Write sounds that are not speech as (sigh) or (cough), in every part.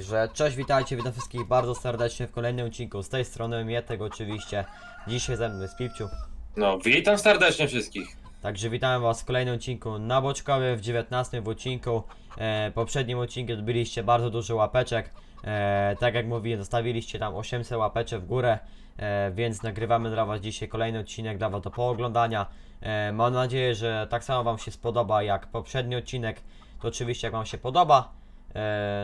Także cześć, witajcie, witam wszystkich bardzo serdecznie w kolejnym odcinku. Z tej strony Mietek oczywiście. Dzisiaj ze mną jest Pipciu. No, witam serdecznie wszystkich. Także witam was w kolejnym odcinku na Boczkowie, w 19 w odcinku. E, poprzednim odcinku zbiliście bardzo dużo łapeczek. E, tak jak mówiłem, zostawiliście tam 800 łapeczek w górę. E, więc nagrywamy dla was dzisiaj kolejny odcinek dla was do pooglądania. E, mam nadzieję, że tak samo wam się spodoba jak poprzedni odcinek. To oczywiście jak wam się podoba,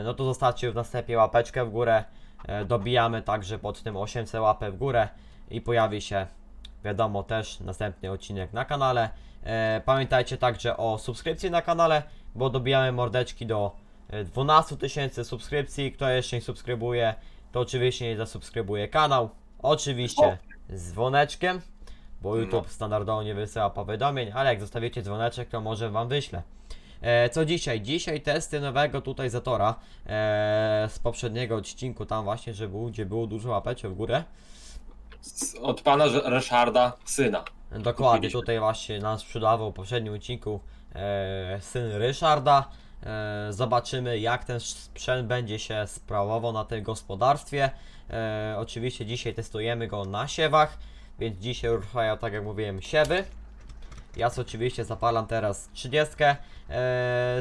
no to zostawcie w następie łapeczkę w górę. E, dobijamy także pod tym 800 łapę w górę i pojawi się wiadomo też następny odcinek na kanale. E, pamiętajcie także o subskrypcji na kanale, bo dobijamy mordeczki do e, 12 tysięcy subskrypcji. Kto jeszcze nie subskrybuje, to oczywiście nie zasubskrybuje kanał. Oczywiście z dzwoneczkiem, bo YouTube standardowo nie wysyła powiadomień, ale jak zostawicie dzwoneczek, to może wam wyślę. E, co dzisiaj? Dzisiaj testy nowego tutaj Zatora e, z poprzedniego odcinku, tam właśnie, że był, gdzie było dużo łapeczek w górę. Od pana Ryszarda, syna. Dokładnie, tutaj właśnie nam sprzedawał w poprzednim odcinku e, syn Ryszarda. Zobaczymy jak ten sprzęt będzie się sprawował na tym gospodarstwie. E, oczywiście dzisiaj testujemy go na siewach, więc dzisiaj ruszają, tak jak mówiłem, siewy. Ja sobie oczywiście zapalam teraz 30. E,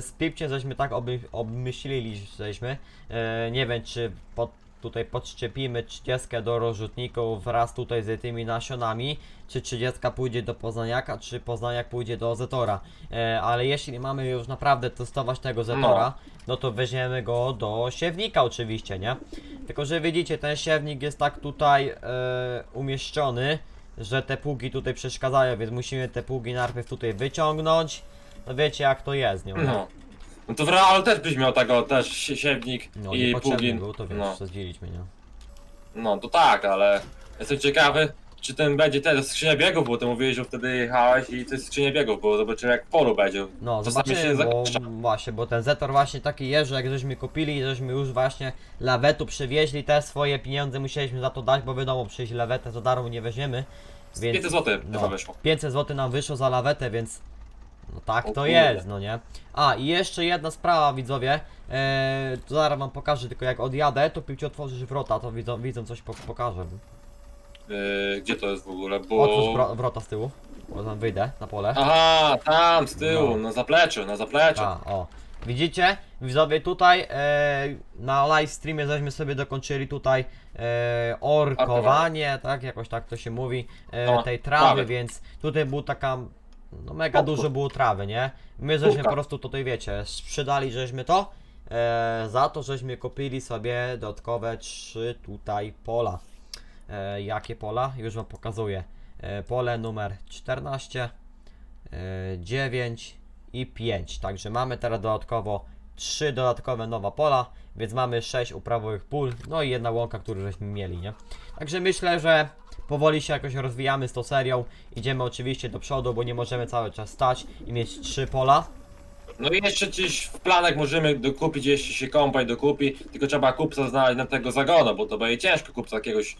z Pipciem żeśmy tak oby, obmyślili, żeśmy. E, nie wiem czy pod, tutaj podszczepimy 30 do rozrzutników wraz tutaj z tymi nasionami, czy 30 pójdzie do Poznaniaka, czy Poznaniak pójdzie do Zetora. E, ale jeśli mamy już naprawdę testować tego Zetora, no to weźmiemy go do siewnika oczywiście, nie? Tylko, że widzicie, ten siewnik jest tak tutaj e, umieszczony, że te pługi tutaj przeszkadzają, więc musimy te pługi najpierw tutaj wyciągnąć. No wiecie jak to jest, nie? No. No to w realu też byś miał tego, też sie- siewnik No i niepotrzebny plugin. był, to wiesz, No. sadziliśmy, nie? no to tak, ale jestem ciekawy, czy ten będzie też skrzynia biegów, bo ty mówiłeś, że wtedy jechałeś i to jest skrzynia biegów, bo zobaczymy jak w polu będzie. No, Czasami się zobaczymy, bo właśnie, bo ten Zetor właśnie taki jest, że jak żeśmy kupili, żeśmy już właśnie lawetu przywieźli, te swoje pieniądze musieliśmy za to dać, bo wiadomo, przyjść lawetę za darmo nie weźmiemy, więc 500 zł no, wyszło. 500 zł nam wyszło za lawetę, więc no tak O to kurde. jest, no nie? A i jeszcze jedna sprawa widzowie, eee, to zaraz wam pokażę, tylko jak odjadę, to piłcie otworzysz wrota, to widzą, widzą coś po, pokażę. Yy, gdzie to jest w ogóle? Bo... Otwórz wro, wrota z tyłu, bo tam wyjdę na pole. Aha, tam z tyłu, No. na zapleczu, na zapleczu. A, o. Widzicie? Widzowie tutaj e, na live streamie żeśmy sobie dokończyli tutaj e, orkowanie, tak? Jakoś tak to się mówi, e, No, tej trawy, trawy. więc tutaj był taka, no mega dużo było trawy, nie? My żeśmy po prostu tutaj, wiecie, sprzedali żeśmy to e, za to, żeśmy kupili sobie dodatkowe trzy tutaj pola. E, jakie pola? Już wam pokazuję. E, pole numer 14, e, 9 i 5. Także mamy teraz dodatkowo 3 dodatkowe nowe pola, więc mamy 6 uprawowych pól, no i jedna łąka, którą żeśmy mieli, nie? Także myślę, że powoli się jakoś rozwijamy z tą serią. Idziemy oczywiście do przodu, bo nie możemy cały czas stać i mieć 3 pola. No i jeszcze gdzieś w planach możemy dokupić, jeśli się kompaj dokupi, tylko trzeba kupca znaleźć na tego zagona, bo to będzie ciężko kupca jakiegoś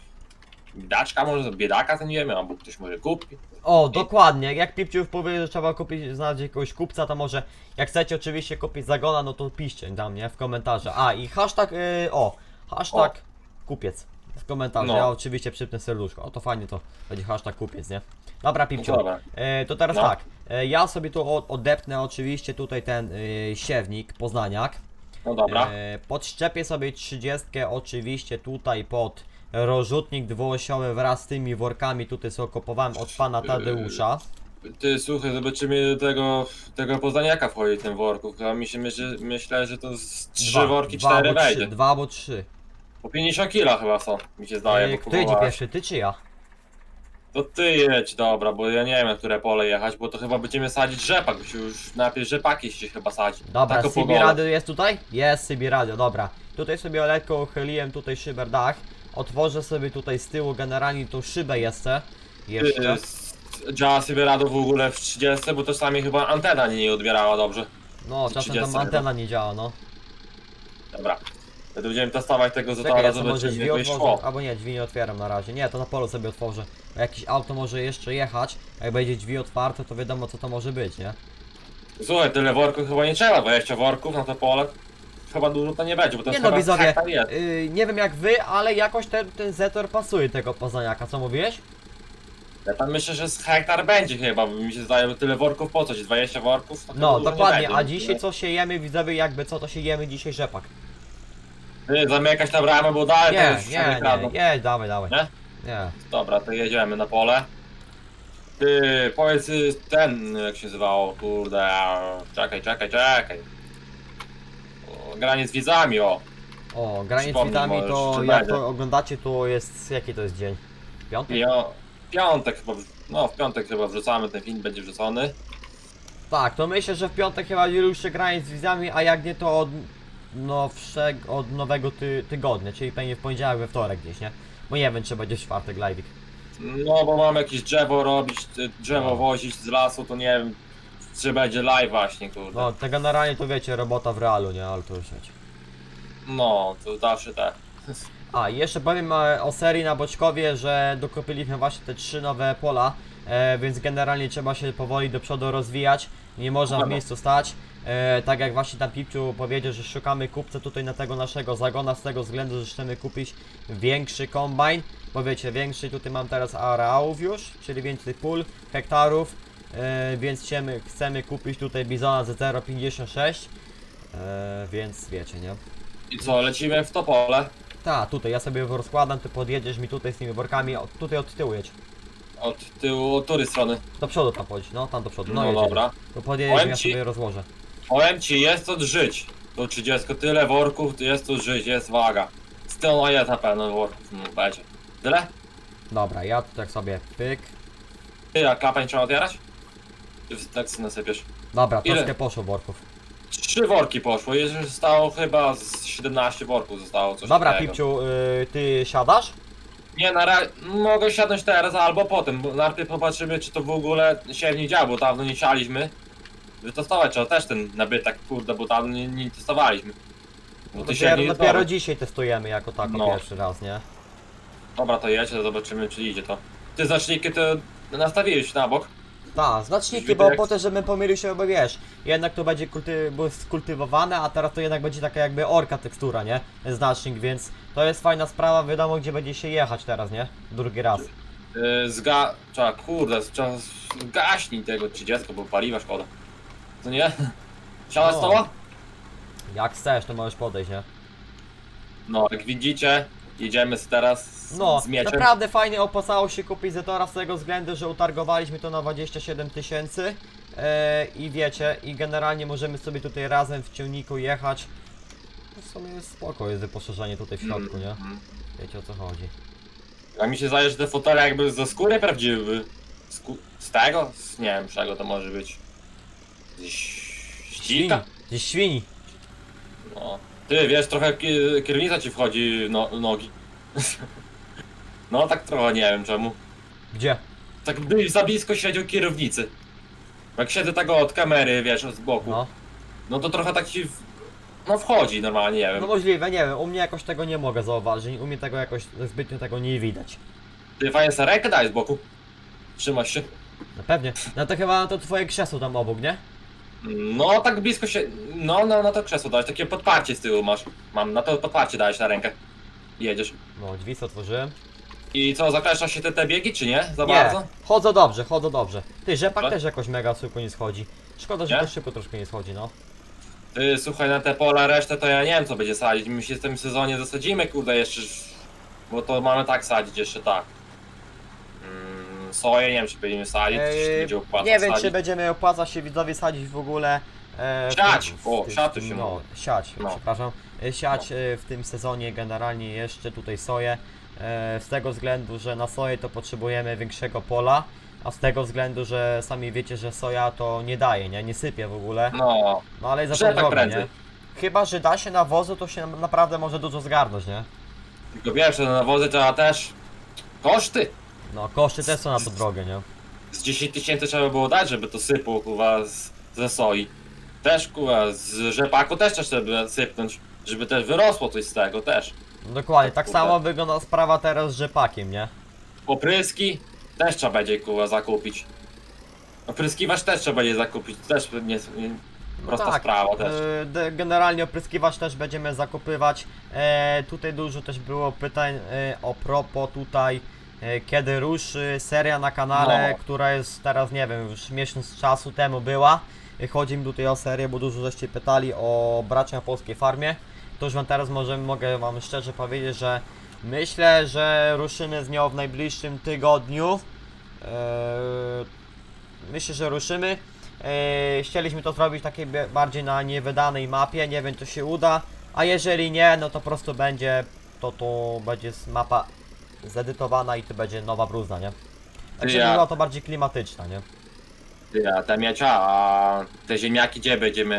biedaczka może, biedaka to nie wiem, albo ktoś może kupi. O, dokładnie. Jak Pipciów powie, że trzeba kupić, znaleźć jakiegoś kupca, to może jak chcecie oczywiście kupić zagona, no to piszcie tam, nie? W komentarze. A i hashtag, yy, o, hashtag kupiec. W komentarzu. No. Ja oczywiście przypnę serduszko. O, to fajnie to będzie hashtag kupiec, nie? Dobra, Pipciu. No dobra. E, to teraz No. tak. E, ja sobie tu od, odepnę oczywiście tutaj ten y, siewnik, poznaniak. No dobra. E, podszczepię sobie 30 oczywiście tutaj pod rozrzutnik dwuosiowy wraz z tymi workami tutaj co okopowałem od pana Tadeusza. Ty słuchaj, zobaczymy do tego, tego poznaniaka wchodzi ten worków. A mi się myśli, myślę, że to z trzy worki, dwa cztery albo trzy, wejdzie. Dwa albo trzy. Po 50 kilo chyba są, mi się zdaje, E, bo kto idzie pierwszy, ty czy ja? To ty jedź, dobra, bo ja nie wiem, na które pole jechać, bo to chyba będziemy sadzić rzepak, bo się już najpierw rzepaki się chyba sadzi. Dobra, CB pogodę. Radio jest tutaj? Jest CB Radio, dobra. Tutaj sobie lekko uchyliłem tutaj szyber dach. Otworzę sobie tutaj z tyłu generalnie tą szybę jeszcze. Jeszcze. S- Działa sobie rado w ogóle w 30, bo to czasami chyba antena nie odbierała dobrze. No, czasem 30 tam antena nie działa, no. Dobra. To będziemy testować tego Czekaj, zatora, ja sobie może drzwi otworzę, albo nie, drzwi nie otwieram na razie. Nie, to na polu sobie otworzę. Bo jakieś auto może jeszcze jechać, a jak będzie drzwi otwarte, to wiadomo co to może być, nie? Słuchaj, tyle worków chyba nie trzeba, 20 worków na to pole. Chyba dużo to nie będzie, bo to Nie chyba no widzowie, hektar jest. yy, nie wiem jak wy, ale jakoś ten, ten Zetor pasuje tego poznaniaka, co mówiłeś? Ja tam myślę, że z hektar będzie chyba, bo mi się zdaje, że tyle worków po coś, 20 worków? To chyba No, dużo nie dokładnie, będzie, a dzisiaj co się jemy, widzowie, jakby co to się jemy dzisiaj rzepak. Ty, zamykać na bramę, bo dalej to Nie, już nie, nie, kradną. nie, dawaj, dawaj. Nie? Nie. Dobra, to jedziemy na pole. Ty, powiedz y, ten, jak się nazywało, kurde, czekaj, czekaj, czekaj. Granie z widzami, o. O, granie z Przypomnij możesz, to jak to oglądacie to jest, jaki to jest dzień? Piątek? I o piątek chyba, wrz- no w piątek chyba wrzucamy, ten film będzie wrzucony. Tak, to myślę, że w piątek chyba już się granie z widzami, a jak nie to od nowszego, od nowego ty, tygodnia, czyli pewnie w poniedziałek, we wtorek gdzieś, nie? Bo nie wiem, czy będzie w czwartek live'ik. No bo mam jakieś drzewo robić, y, drzewo No. wozić z lasu, to nie wiem, czy będzie live właśnie, kurde. No, to generalnie to wiecie, robota w realu, nie? Ale to już wiecie. No, to zawsze tak. A, i jeszcze powiem e, o serii na Boczkowie, że dokupiliśmy właśnie te trzy nowe pola, e, więc generalnie trzeba się powoli do przodu rozwijać, nie można w Dobra. miejscu stać. E, tak jak właśnie tam Pipciu powiedział, że szukamy kupca tutaj na tego naszego zagona z tego względu, że chcemy kupić większy kombajn, bo wiecie, większy tutaj mam teraz areałów już, czyli więcej pól, hektarów, e, więc chcemy, chcemy kupić tutaj Bizona z 0,56, e, więc wiecie, nie? I co, lecimy w to pole? Tak, tutaj ja sobie rozkładam, ty podjedziesz mi tutaj z tymi workami, o, tutaj od tyłu jedź. Od tyłu, od której strony? Do przodu tam chodź, no tam do przodu, no, No jedziemy. dobra. To podjedziesz, Powiem ja ci- sobie rozłożę. Powiem ci, jest to żyć. Do 30 tyle worków, to jest to żyć, jest waga. Z tyłu jest na pewno worków, no będzie. Tyle? Dobra, ja tu tak sobie pyk. Ty, a klapę trzeba otwierać? Ty w teksty nasypiesz. Dobra, Ile? troszkę poszło worków. Trzy worki poszło, jeszcze zostało chyba z 17 worków zostało coś Dobra, takiego. Pipciu, y, ty siadasz? Nie, na razie mogę siadać teraz albo potem, bo najpierw popatrzymy czy to w ogóle się nie działa, bo dawno nie sialiśmy. Wytestować trzeba też ten nabytek, kurde, bo dawno nie, nie testowaliśmy. Bo się Dopiero, nie dopiero dzisiaj testujemy jako tako No. pierwszy raz, nie? Dobra, to jedź, to zobaczymy czy idzie to. Ty znaczniki to nastawiłeś na bok? Tak, znaczniki, bo jak- po to, żeby pomylił się, bo wiesz, jednak to będzie kulty, było skultywowane, a teraz to jednak będzie taka jakby orka tekstura, nie? Znacznik, więc to jest fajna sprawa, wiadomo gdzie będzie się jechać teraz, nie? Drugi raz. Yy, zga... Trzeba, kurde, trzeba zgaśnij tego 30, bo paliwa szkoda. To nie? (laughs) Siada No. z toła? Jak chcesz, to możesz podejść, nie? No, jak widzicie, jedziemy z teraz z, No, z mieczem. naprawdę fajnie opłacało się kupić Zetora z tego względu, że utargowaliśmy to na 27 tysięcy e, i wiecie, i generalnie możemy sobie tutaj razem w ciągniku jechać. W sumie jest spoko, jest wyposażenie tutaj w środku, nie? Mhm. Wiecie o co chodzi. A mi się zdaje, że te fotele jakby ze skóry prawdziwe były. Z, tego? Z, nie wiem, czego to może być. Z ścika? Ze świni. No. Ty, wiesz, trochę ki- kierownica ci wchodzi w no, nogi. (laughs) No, tak trochę, nie wiem czemu. Gdzie? Tak by, za blisko siedział kierownicy. Jak siedzę tego od kamery, wiesz, z boku. No, No. to trochę tak ci... W... No wchodzi normalnie, nie wiem. No możliwe, nie wiem, u mnie jakoś tego nie mogę zauważyć, u mnie tego jakoś zbytnio tego nie widać. Ty fajnie sobie rękę daj z boku. Trzymasz się. No pewnie. No to chyba to twoje krzesło tam obok, nie? No, tak blisko się... No, no, na to krzesło dałeś, takie podparcie z tyłu masz. Mam, na to podparcie dałeś na rękę. Jedziesz. No, drzwi co otworzyłem. I co, zaklesza się te, te biegi, czy nie? Za Nie, bardzo? chodzą dobrze, chodzą dobrze. Ty, rzepak Tak? też jakoś mega szybko nie schodzi. Szkoda, że Nie? też szybko troszkę nie schodzi, no. Ty, słuchaj, na te pola resztę to ja nie wiem, co będzie sadzić. My się w tym sezonie zasadzimy, kurde, jeszcze... Bo to mamy tak sadzić, jeszcze tak. Soję, nie wiem, czy będziemy sadzić, czy się Eee, będzie opłacać nie wiem, sadzić. czy będziemy opłaca się widzowie sadzić w ogóle. E, w Siać! tym- w O, tym- się No, mówi. siać, No. przepraszam. E, Siać e, w tym sezonie generalnie jeszcze tutaj soję. E, z tego względu, że na soję to potrzebujemy większego pola. A z tego względu, że sami wiecie, że soja to nie daje, nie? Nie sypie w ogóle. No, No ale za Że to tak prędzej. nie? Chyba, że da się nawozu, to się naprawdę może dużo zgarnąć, nie? tylko wiesz, że na nawozy trzeba też... Koszty! No, koszty też są na to drogie, nie? Z 10 tysięcy trzeba było dać, żeby to sypło, kurwa, z, ze soi. Też, kurwa, z rzepaku też trzeba sypnąć, żeby też wyrosło coś z tego, też. No, dokładnie, tak Kurde. samo wygląda sprawa teraz z rzepakiem, nie? Opryski też trzeba będzie, kurwa, zakupić. Opryskiwacz też trzeba będzie zakupić, też nie, nie Prosta tak, sprawa też. de- Generalnie opryskiwacz też będziemy zakupywać. E, tutaj dużo też było pytań e, o propos tutaj, kiedy ruszy seria na kanale, No. która jest teraz, nie wiem, już miesiąc czasu temu była. E, Chodzi mi tutaj o serię, bo dużo żeście pytali o bracia na polskiej farmie. To już wam teraz może, mogę wam szczerze powiedzieć, że myślę, że ruszymy z nią w najbliższym tygodniu. E, myślę, że ruszymy. E, chcieliśmy to zrobić takiej bardziej na niewydanej mapie, nie wiem czy się uda, a jeżeli nie, no to po prostu będzie, to to będzie mapa zedytowana i to będzie nowa bruzna, nie? Także Ja- była to bardziej klimatyczna, nie? Ty, a te miecia, a te ziemniaki gdzie będziemy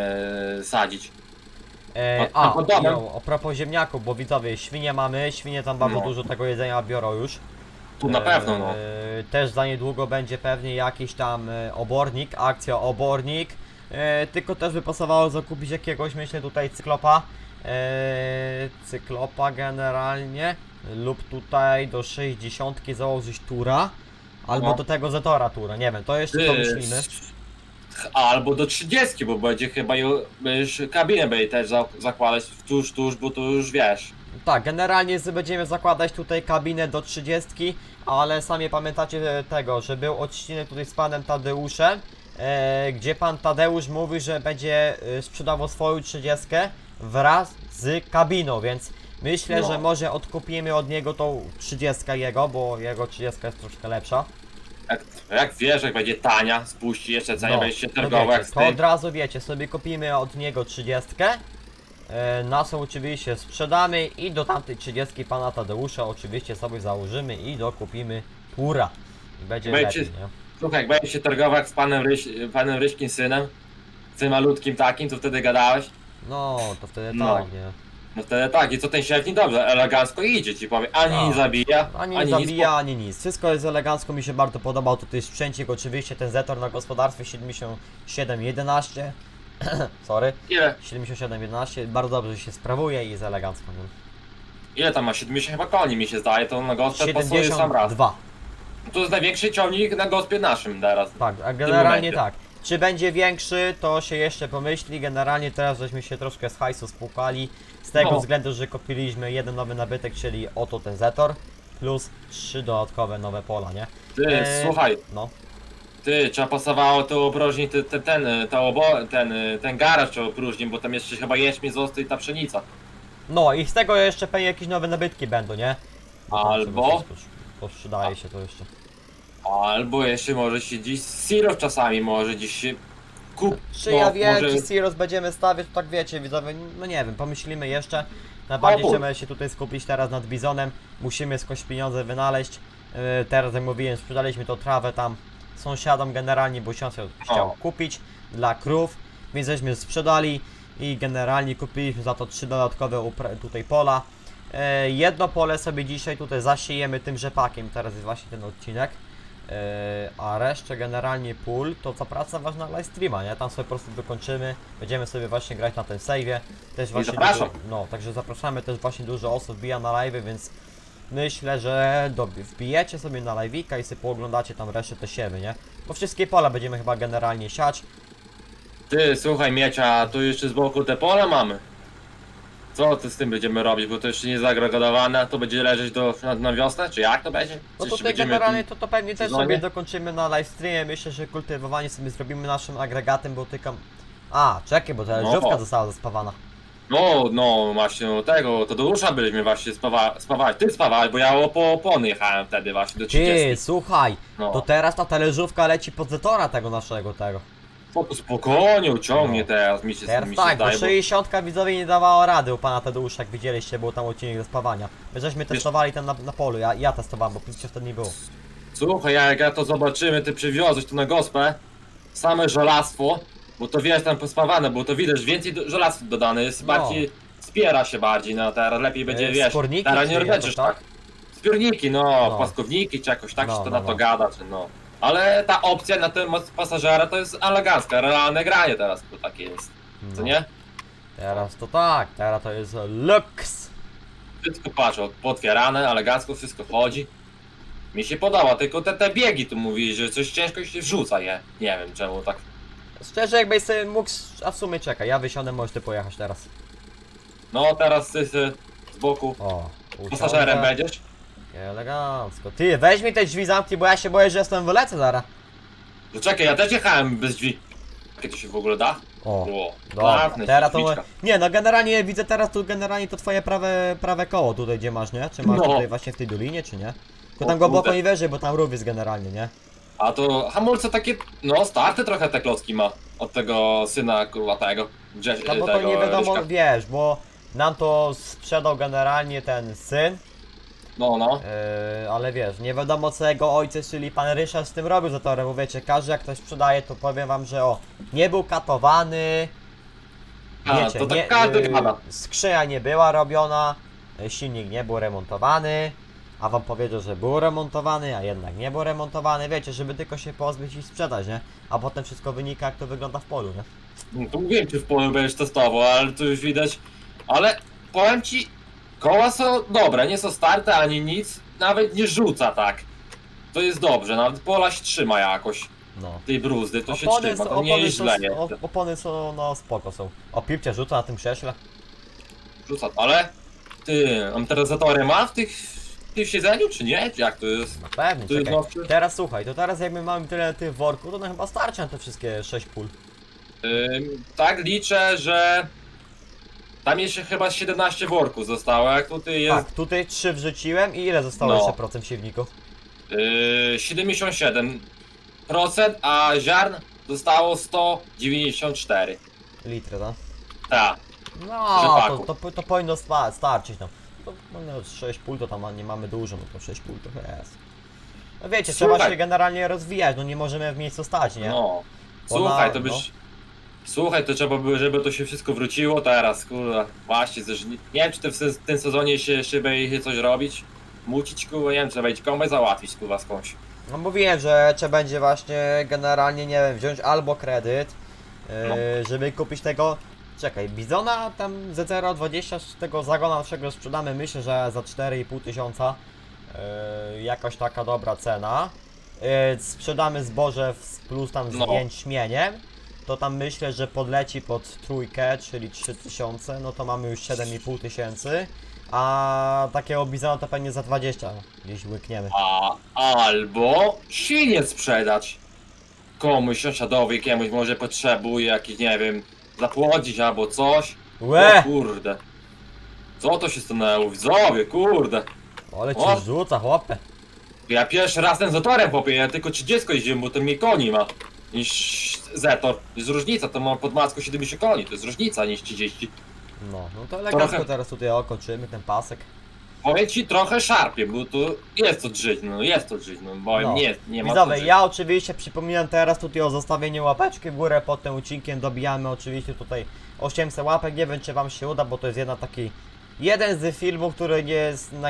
sadzić? E, No, a, no, dobra. i o, o propos ziemniaków, bo widzowie, świnie mamy, świnie tam bardzo No. dużo tego jedzenia biorą już. Tu na pewno, no. E, Też za niedługo będzie pewnie jakiś tam e, obornik, akcja obornik. E, tylko też by pasowało zakupić jakiegoś, myślę tutaj cyklopa. E, cyklopa generalnie. Lub tutaj do 60 założyć tura. Albo No. do tego Zetora tura, nie wiem, to jeszcze pomyślimy. Albo do 30, bo będzie chyba ju- już kabinę będzie też za, zakładać tuż, tuż, bo to już wiesz. Tak, generalnie z- będziemy zakładać tutaj kabinę do 30, ale sami pamiętacie e, tego, że był odcinek tutaj z panem Tadeuszem, e, gdzie pan Tadeusz mówi, że będzie e, sprzedawał swoją 30 wraz z kabiną, więc myślę, No. że może odkupimy od niego tą 30 jego, bo jego 30 jest troszkę lepsza. Jak, jak wiesz, jak będzie tania, spuści jeszcze cenę, No, będzie się to targował wiecie, z to tym. od razu wiecie, sobie kupimy od niego 30. E, Nasą oczywiście sprzedamy i do tamtej 30 pana Tadeusza oczywiście sobie założymy i dokupimy pura. I będzie Będzie- lepiej, nie? Słuchaj, jak będzie się targował jak z panem, Ryś, panem Ryśkim synem, z tym malutkim takim, co wtedy gadałeś, No, to wtedy No. tak, nie? No tak, i co ten średni dobrze, elegancko idzie, ci powiem, ani Tak. nie zabija, Ani nie ani zabija, nic. ani nic. Wszystko jest elegancko, mi się bardzo podobał tutaj sprzęcik, oczywiście ten Zetor na gospodarstwie 7711. (clears throat) Sorry, Ile, 7711, bardzo dobrze się sprawuje i jest elegancko. Nie? ile tam ma? 70 chyba koni mi się zdaje, to na gospę pasuje sam raz. 72. To jest największy ciągnik na gospie naszym teraz. Tak, a generalnie momencie. tak. Czy będzie większy, to się jeszcze pomyśli. Generalnie teraz żeśmy się troszkę z hajsu spłukali. Z tego No. względu, że kupiliśmy jeden nowy nabytek, czyli oto ten Zetor. Plus trzy dodatkowe nowe pola, nie? Ty, Eee, słuchaj, No. ty, trzeba pasowało to opróżnić ten, ten, ten, obo, ten, ten garaż trzeba opróżnić, bo tam jeszcze chyba jeszmi zostaje ta pszenica. No i z tego jeszcze pewnie jakieś nowe nabytki będą, nie? Albo- Posprzedaje się to jeszcze. Albo jeszcze może się dziś Sirow czasami może dziś się kup. Czy bo ja wiem, może- czy Siros będziemy stawiać, to tak wiecie, widzowie, no nie wiem, pomyślimy jeszcze. Najbardziej Obu. chcemy się tutaj skupić teraz nad Bizonem, musimy skądś pieniądze wynaleźć. Yy, teraz jak mówiłem, sprzedaliśmy tą trawę tam sąsiadom generalnie, bo sąsiad chciał kupić dla krów, więc żeśmy sprzedali i generalnie kupiliśmy za to trzy dodatkowe tutaj pola. Yy, jedno pole sobie dzisiaj tutaj zasiejemy tym rzepakiem, teraz jest właśnie ten odcinek. Yy, a resztę generalnie pól to co praca ważna live streama, nie? Tam sobie po prostu dokończymy, będziemy sobie właśnie grać na tym save'ie. Też właśnie zapraszam. Dużo, no, także zapraszamy też właśnie dużo osób wbija na live, więc myślę, że dobi- wbijecie sobie na live'ika i sobie pooglądacie tam resztę te siewy, nie? Bo wszystkie pola będziemy chyba generalnie siać. Ty, słuchaj Miecia, tu jeszcze z boku te pole mamy. Co ty z tym będziemy robić, bo to jeszcze nie jest zagrogodowane, to będzie leżeć do, na, na wiosnę, czy jak to będzie? No to tutaj będziemy generalnie to, to pewnie też sezonie? sobie dokończymy na live streamie. Myślę, że kultywowanie sobie zrobimy naszym agregatem, bo tylko... A, czekaj, bo ta No. została zaspawana. No, no właśnie no tego, to do usza byliśmy właśnie spawa, spawali. Ty spawałeś, bo ja po opony jechałem wtedy właśnie do 30. Ty, słuchaj, No. to teraz ta talerzówka leci pod zetora tego naszego tego. Po to spokojnie ciągnie No. teraz, mi się, Teraz mi się tak, bo zdaje, bo 60 widzowie nie dawała rady u pana Tadeusza, jak widzieliście, był tam odcinek do spawania. My żeśmy testowali ten na, na polu, ja, ja testowałem, bo przecież wtedy nie było. Słuchaj, jak ja to zobaczymy, ty przywiozłeś tu na gospę same żelastwo, bo to wiesz tam pospawane, bo to widać więcej do, żelastwa dodane, jest No. bardziej, spiera się bardziej, no teraz lepiej będzie, E, wiesz, sporniki teraz czy nie jakoś leczysz tak? tak. Spierniki, no, No. płaskowniki czy jakoś tak No, się to no, na to no. gada, czy no. Ale ta opcja na temat pasażera to jest elegancka, realne granie teraz to takie jest, co No. nie? Teraz to tak, teraz to jest lux. Wszystko patrz, potwierane, elegancko wszystko chodzi. Mi się podoba, tylko te, te biegi tu mówisz, że coś ciężko się wrzuca je. Nie wiem czemu tak. Szczerze, jakbyś sobie mógł, a w sumie czekaj, ja wysiądę, możesz ty pojechać teraz. No teraz ty z boku. O, Pasażerem będziesz? Elegancko. Ty, weź mi te drzwi zamknij, bo ja się boję, że jestem wylecę zaraz. No czekaj, ja też jechałem bez drzwi. To się w ogóle da? O, O, dobra, zamknę ci teraz to... Nie, no generalnie widzę teraz tu generalnie to twoje prawe, prawe koło tutaj gdzie masz, nie? Czy masz No. tutaj właśnie w tej dolinie, czy nie? Tylko O tam głęboko kurde. nie wyżej, bo tam rów jest generalnie, nie? A to hamulce takie, no starte trochę te klocki ma. Od tego syna kurwa tego. Grześ, No bo to tego nie wiadomo, Ryśka. wiesz, bo nam to sprzedał generalnie ten syn, No, no. Yy, ale wiesz, nie wiadomo co jego ojciec, czyli pan Ryszard z tym robił za torem, bo wiecie, każdy jak ktoś sprzedaje, to powiem wam, że o, nie był katowany, A, wiecie, to tak nie, każdy yy, gada. skrzynia nie była robiona, yy, silnik nie był remontowany, a wam powiedział, że był remontowany, a jednak nie był remontowany, wiecie, żeby tylko się pozbyć i sprzedać, nie? A potem wszystko wynika jak to wygląda w polu, nie? No to wiem, czy w polu będziesz testował, ale tu już widać. Ale powiem ci, koła są dobre, nie są starte ani nic, nawet nie rzuca tak. To jest dobrze, nawet pola się trzyma jakoś. No. Tej bruzdy, to się Opony, trzyma, są, to nie opony, jest są, źle, nie? o- opony są, no spoko są. O, pipcie rzuca na tym krześle. Rzuca, ale ty, amortyzatory ma w tych, w tych siedzeniu, czy nie? Czy jak to jest? No pewnie, Tu jest czekaj. Teraz słuchaj, to teraz jak my mamy tyle tych worków, to no chyba starczy na te wszystkie 6 pól. Ym, tak liczę, że tam jeszcze chyba 17 worków zostało, jak tutaj jest Tak, tutaj 3 wrzuciłem i ile zostało No. jeszcze procent siewników? yy, 77%, a ziarn zostało 194. Litry, tak? Tak, No, Rzepaku. to, to, to powinno sta- starczyć, no. To, no 6 pól to tam nie mamy dużo, no to 6 pól to jest. No wiecie, trzeba Słuchaj. się generalnie rozwijać, no nie możemy w miejscu stać, nie? no. Bo Słuchaj, to byś... no. Słuchaj, to trzeba było, żeby to się wszystko wróciło teraz, kurwa. Właśnie, też nie, nie wiem, czy te w se- tym sezonie się szybę i coś robić. Mucić, kurwa, nie wiem, trzeba będzie kombaj załatwić, kurwa, skądś. No mówiłem, że trzeba będzie właśnie generalnie, nie wiem, wziąć albo kredyt, No. yy, żeby kupić tego, czekaj, Bizona tam Z020 z tego zagona naszego sprzedamy, myślę, że za 4,5 tysiąca, yy, jakaś taka dobra cena. Yy, sprzedamy zboże w, plus tam z No. jęczmieniem, to tam myślę, że podleci pod trójkę, czyli 3000, no to mamy już 7,5 tysięcy. A takiego bizona to pewnie za 20 gdzieś łykniemy. A, albo świnie sprzedać. Komuś sąsiadowi, jakiemuś może potrzebuje jakiś, nie wiem, zapłodzić albo coś. Łe! O kurde. Co to się stanęło? Widzowie, kurde. Ale O! ci rzuca, chłopie. Ja pierwszy raz ten Zetorem chłopie, ja tylko 30 jeździłem, bo to mniej koni ma niż Zetor. To jest różnica, to ma pod maską 70 koni, to jest różnica niż 30. No, no to elegancko Trochę- teraz tutaj okończymy ten pasek. Powiem ci trochę szarpie, bo to jest to drzeć, no jest to drzeć, no bo No. nie, nie ma co Widzowie, drzeć. ja oczywiście przypominam teraz tutaj o zostawieniu łapeczki w górę pod tym odcinkiem. Dobijamy oczywiście tutaj 800 łapek. Nie wiem czy wam się uda, bo to jest jedna taki jeden z filmów, który nie jest na,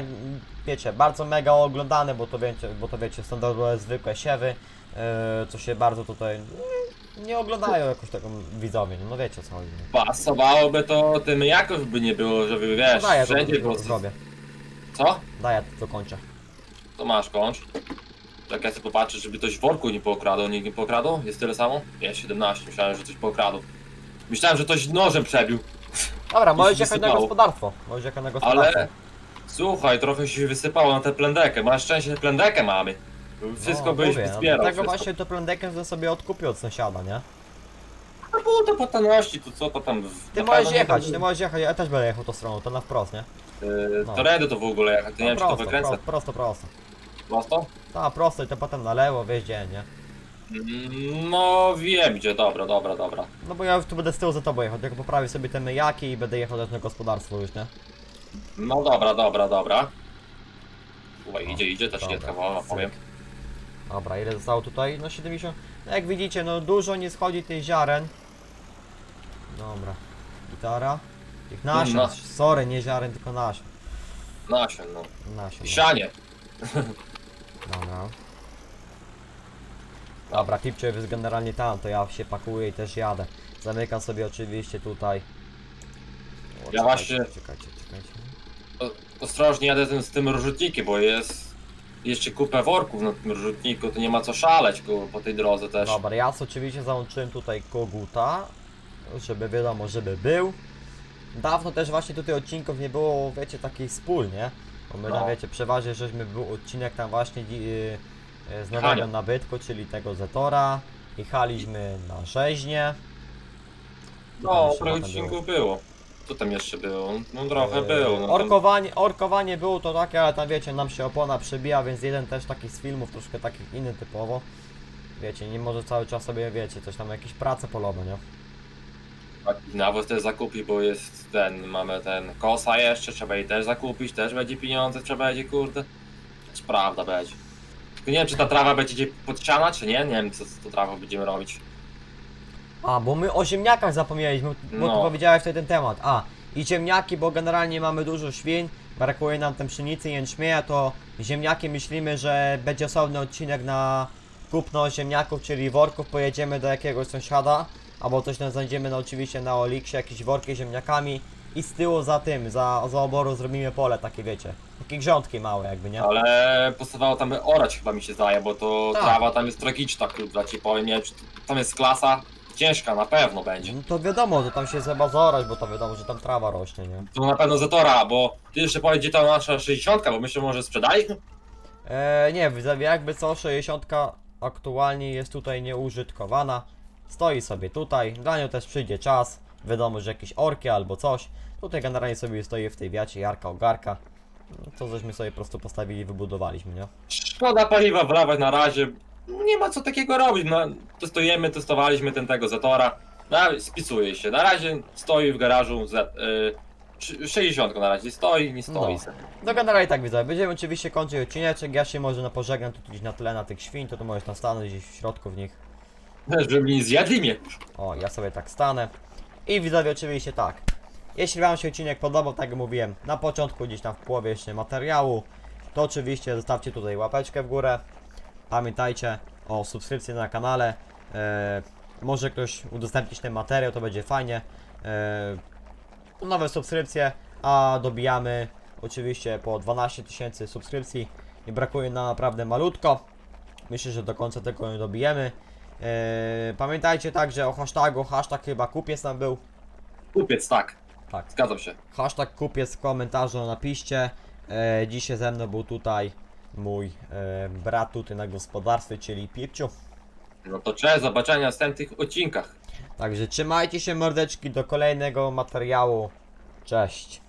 wiecie, bardzo mega oglądany, bo to wiecie, bo to wiecie, standardowe zwykłe siewy, yy, co się bardzo tutaj mm, nie oglądają jakoś taką widzowie, no, wiecie co chodzi. Pasowałoby to tym jakoś by nie było, żeby wiesz, No daj, ja wszędzie to, to zrobię. Co? Daj, ja to kończę. To masz kończ. Tak ja sobie popatrzę, żeby ktoś w worku nie pokradł, nikt nie pokradł? Jest tyle samo? Jest 17, myślałem, że coś pokradł. Myślałem, że ktoś nożem przebił, Dobra, możesz jechać na wysypało. gospodarstwo. Możesz jechać na gospodarstwo. ale... Słuchaj, trochę się wysypało na tę plendekę, masz szczęście, że plendekę mamy. Wszystko no, byś mówię, no, zbierał, Dlatego wszystko. właśnie to plendekę to sobie odkupię od sąsiada, nie? No było to po tanności, to co to tam... w- Ty na możesz pewno nie jechać, ty możesz jechać, ja też będę jechał tą stroną, to na wprost, nie? Yy, no. To redy to w ogóle jechać, to nie No, wiem czy to prosto, wykręcę. prosto, prosto, prosto. Prosto? Tak, prosto i to potem na lewo, wiesz gdzie, nie? No wiem gdzie, dobra, dobra, dobra. No bo ja tu będę z tyłu za tobą jechał, tylko poprawię sobie te myjaki i będę jechał też na gospodarstwo już, nie? No dobra, dobra, dobra. Uwaj, No, idzie, idzie, ta dobra, wolna, cyk. powiem. Dobra, ile zostało tutaj? No 70. No jak widzicie, no dużo nie schodzi tych ziaren. Dobra. Gitara. Tych nasion. No. Sorry, nie ziaren, tylko nasion. Nasion, no. Nasion. no. Sianie. Dobra. Dobra, Tipcio jest generalnie tam, to ja się pakuję i też jadę. Zamykam sobie oczywiście tutaj. O, czekajcie, właśnie- Czekajcie, czekajcie. Ostrożnie jadę tym, z tym rozrzutnikiem, bo jest... jeszcze kupę worków na tym rzutniku, to nie ma co szaleć ku- po tej drodze też. Dobra, ja oczywiście załączyłem tutaj koguta, żeby wiadomo, żeby był. Dawno też właśnie tutaj odcinków nie było, wiecie, takich wspólnie. Bo my tam, No. wiecie, przeważnie żeśmy był odcinek tam właśnie dzi- yy, z nowego Hania. nabytku, czyli tego Zetora. Jechaliśmy na tam No, parę odcinków było. Co tam jeszcze było? No trochę było. No, tam- orkowanie, orkowanie było to takie, ale tam wiecie, nam się opona przebija, więc jeden też taki z filmów, troszkę takich inny typowo. Wiecie, nie może cały czas sobie, wiecie, coś tam, jakieś prace polowe, nie? Taki nawóz też zakupić, bo jest ten, mamy ten kosa jeszcze, trzeba jej też zakupić, też będzie pieniądze, trzeba będzie, kurde. To prawda będzie. Nie wiem, czy ta trawa będzie podsiana, czy nie, nie wiem, co z tą trawą będziemy robić. A, bo my o ziemniakach zapomnieliśmy, bo No. tu powiedziałeś wtedy ten temat. A, i ziemniaki, bo generalnie mamy dużo świń, brakuje nam tam pszenicy i jęczmienia, to ziemniaki myślimy, że będzie osobny odcinek na kupno ziemniaków, czyli worków, pojedziemy do jakiegoś sąsiada, albo coś tam znajdziemy no, oczywiście na Oliksie, jakieś worki z ziemniakami i z tyłu za tym, za, za oboru zrobimy pole takie, wiecie, takie grządki małe jakby, nie? Ale postawało tam orać chyba mi się zdaje, bo to Tak. trawa tam jest tragiczna, kurde, ci powiem, nie wiem, czy tam jest klasa ciężka, na pewno będzie. No to wiadomo, że tam się trzeba zorać, bo to wiadomo, że tam trawa rośnie, nie? To na pewno Zetora, bo ty jeszcze powiedz, gdzie ta nasza 60, bo myślę, może sprzedaliśmy? E, nie, jakby co, 60 aktualnie jest tutaj nieużytkowana. Stoi sobie tutaj, dla nią też przyjdzie czas. Wiadomo, że jakieś orki albo coś. Tutaj generalnie sobie stoi w tej wiacie Jarka Ogarka. To żeśmy sobie po prostu postawili i wybudowaliśmy, nie? Szkoda paliwa wlawać na razie. Nie ma co takiego robić. No, testujemy, testowaliśmy ten tego Zetora. No, spisuje się. Na razie stoi w garażu Z, y, 60 na razie stoi, nie stoi. No. No generalnie tak widzowie, będziemy oczywiście kończyć odcineczek. Ja się może na pożegnam tu gdzieś na tle na tych świń, to tu możesz tam stanąć gdzieś w środku w nich. Żeby nie zjadli mnie. O, ja sobie tak stanę. I widzowie oczywiście tak. Jeśli Wam się odcinek podobał, tak jak mówiłem, na początku gdzieś tam w połowie jeszcze materiału, to oczywiście zostawcie tutaj łapeczkę w górę. Pamiętajcie o subskrypcji na kanale. E, może ktoś udostępnić ten materiał, to będzie fajnie. E, nowe subskrypcje, a dobijamy oczywiście po 12 tysięcy subskrypcji. I brakuje nam naprawdę malutko. Myślę, że do końca tego nie dobijemy. Eee, pamiętajcie także o hashtagu, hashtag chyba kupiec tam był. Kupiec, tak. Tak. Zgadzam się. Hashtag kupiec w komentarzu napiszcie. Eee, dzisiaj ze mną był tutaj mój e, brat tutaj na gospodarstwie, czyli Pipciu. No to cześć, zobaczenia w następnych odcinkach. Także trzymajcie się mordeczki do kolejnego materiału. Cześć.